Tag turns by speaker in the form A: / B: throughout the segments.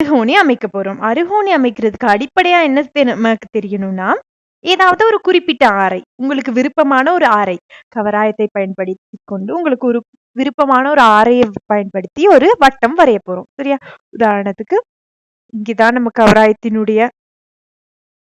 A: அருகோணி அமைக்க போறோம். அருகோணி அமைக்கிறதுக்கு அடிப்படையா என்ன நமக்கு தெரியணும்னா ஏதாவது ஒரு குறிப்பிட்ட ஆரை உங்களுக்கு விருப்பமான ஒரு ஆரை கவராயத்தை பயன்படுத்தி கொண்டு உங்களுக்கு ஒரு விருப்பமான ஒரு ஆரையை பயன்படுத்தி ஒரு வட்டம் வரைய போறோம். சரியா? உதாரணத்துக்கு இங்கதான் நம்ம கவராயத்தினுடைய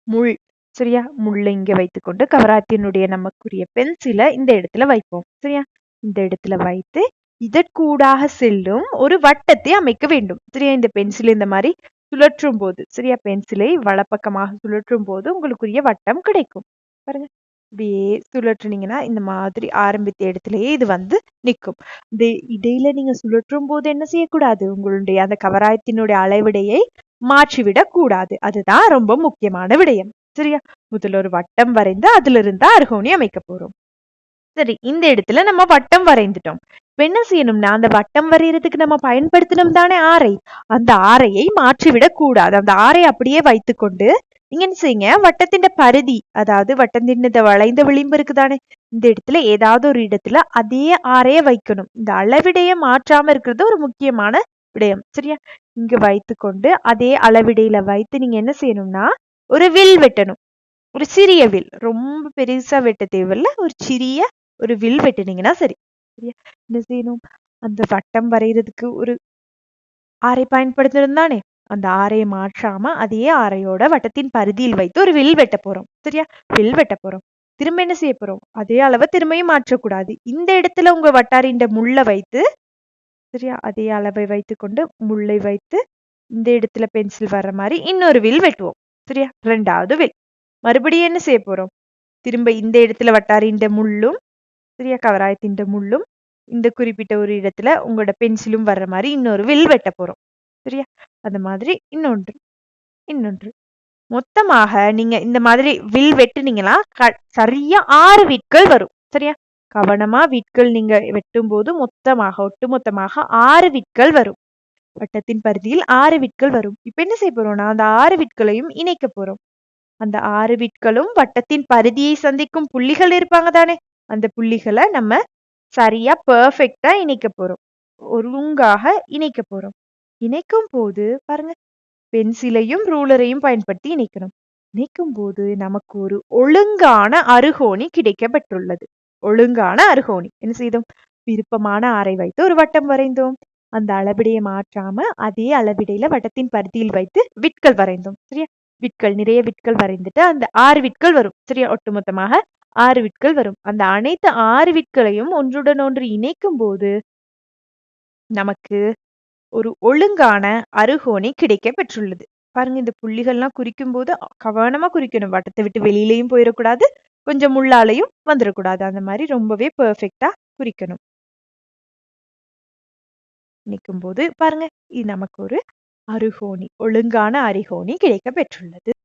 A: முள் சரியா? முள்ளை இங்க வைத்துக்கொண்டு கவராயத்தினுடைய நமக்குரிய பென்சிலை இந்த இடத்துல வைப்போம். சரியா? இந்த இடத்துல வைத்து இதற்கூடாக செல்லும் ஒரு வட்டத்தை அமைக்க வேண்டும். சரியா? இந்த பென்சில் இந்த மாதிரி சுழற்றும் போது சரியா? பென்சிலை வலப்பக்கமாக சுழற்றும் போது உங்களுக்குரிய வட்டம் கிடைக்கும். பாருங்க. இப்படியே சுழற்றுனீங்கன்னா இந்த மாதிரி ஆரம்பித்த இடத்துலயே இது வந்து நிற்கும். இந்த இடையில நீங்க சுழற்றும் போது என்ன செய்யக்கூடாது? உங்களுடைய அந்த கவராயத்தினுடைய அளவிடையை மாற்றிவிடக் கூடாது. அதுதான் ரொம்ப முக்கியமான விடயம். சரியா? முதல்ல ஒரு வட்டம் வரைந்து அதுல இருந்து அருகோணி அமைக்க போறோம். சரி இந்த இடத்துல நம்ம வட்டம் வரைந்துட்டோம். என்ன செய்யணும்னா அந்த வட்டம் வரையறதுக்கு நம்ம பயன்படுத்தணும் தானே ஆரை. அந்த ஆரையை மாற்றிவிடக் கூடாது. அந்த ஆரை அப்படியே வைத்துக்கொண்டு நீங்க என்ன செய்யுங்க? வட்டத்தின் பரிதி அதாவது வட்டத்தின் இந்த வளைந்த விளிம்பு இருக்குதானே? இந்த இடத்துல ஏதாவது ஒரு இடத்துல அதே ஆரைய வைக்கணும். இந்த அளவிடைய மாற்றாம இருக்கிறது ஒரு முக்கியமான விடயம். சரியா? இங்க வைத்துக்கொண்டு அதே அளவிடையில வைத்து நீங்க என்ன செய்யணும்னா ஒரு வில் வெட்டணும். ஒரு சிறிய வில். ரொம்ப பெருசா வெட்ட தேவையில்ல. ஒரு சிறிய ஒரு வில் வெட்டினீங்கன்னா சரி. சரியா என்ன செய்யணும் அந்த வட்டம் வரைகிறதுக்கு ஒரு ஆரை பயன்படுத்திருந்தானே அந்த ஆரையை மாற்றாம அதே ஆரையோட வட்டத்தின் பரிதியில் வைத்து ஒரு வில் வெட்ட போறோம். சரியா? வில் வெட்ட போறோம். திரும்ப என்ன செய்ய போறோம்? அதே அளவை திரும்பியும் மாற்றக்கூடாது. இந்த இடத்துல உங்க வட்டாரின்ற முள்ளை வைத்து சரியா? அதே அளவை வைத்து கொண்டு முள்ளை வைத்து இந்த இடத்துல பென்சில் வர்ற மாதிரி இன்னொரு வில் வெட்டுவோம். சரியா? ரெண்டாவது வில். மறுபடியும் என்ன செய்ய போறோம்? திரும்ப இந்த இடத்துல வட்டாரின்ற முள்ளும் சரியா கவராயத்தின் முள்ளும் இந்த குறிப்பிட்ட ஒரு இடத்துல உங்களோட பென்சிலும் வர்ற மாதிரி இன்னொரு வில் வெட்ட போறோம். சரியா? அந்த மாதிரி இன்னொன்று இன்னொன்று. மொத்தமாக நீங்க இந்த மாதிரி வில் வெட்டுனீங்கன்னா சரியா ஆறு வீட்கள் வரும். சரியா? கவனமா வீட்கள் நீங்க வெட்டும் போது மொத்தமாக ஒட்டுமொத்தமாக ஆறு வீட்கள் வரும். வட்டத்தின் பரிதியில் ஆறு வீட்கள் வரும். இப்ப என்ன செய்ய போறோம்னா அந்த ஆறு வீட்களையும் இணைக்க போறோம். அந்த ஆறு வீட்களும் வட்டத்தின் பரிதியை சந்திக்கும் புள்ளிகள் இருப்பாங்க தானே? அந்த புள்ளிகளை நம்ம சரியா பர்ஃபெக்டா இணைக்க போறோம். ஒருங்காக இணைக்க போறோம். இணைக்கும் போது பாருங்க பென்சிலையும் ரூலரையும் பயன்படுத்தி இணைக்கணும். இணைக்கும் போது நமக்கு ஒரு ஒழுங்கான அருகோணி கிடைக்கப்பட்டுள்ளது ஒழுங்கான அருகோணி. என்ன செய்தோம்? விருப்பமான அறை வைத்து ஒரு வட்டம் வரைந்தோம். அந்த அளவிடையை மாற்றாம அதே அளவிடையில வட்டத்தின் பருத்தியில் வைத்து விட்கள் வரைந்தோம். சரியா? விட்கள் நிறைய விட்கள் வரைந்துட்டு அந்த ஆறு விட்கள் வரும். சரியா? ஒட்டுமொத்தமாக ஆறு விட்கள் வரும். அந்த அனைத்து ஆறு விட்களையும் ஒன்றுடன் ஒன்று இணைக்கும் போது நமக்கு ஒரு ஒழுங்கான அருகோணி கிடைக்க பெற்றுள்ளது. பாருங்க இந்த புள்ளிகள்லாம் குறிக்கும் போது கவனமா குறிக்கணும். வட்டத்தை விட்டு வெளியிலயும் போயிடக்கூடாது கொஞ்சம் முள்ளாலையும் வந்துடக்கூடாது அந்த மாதிரி ரொம்பவே பெர்ஃபெக்டா குறிக்கணும். நிற்கும் போது பாருங்க இது நமக்கு ஒரு அருகோணி ஒழுங்கான அருகோணி கிடைக்க பெற்றுள்ளது.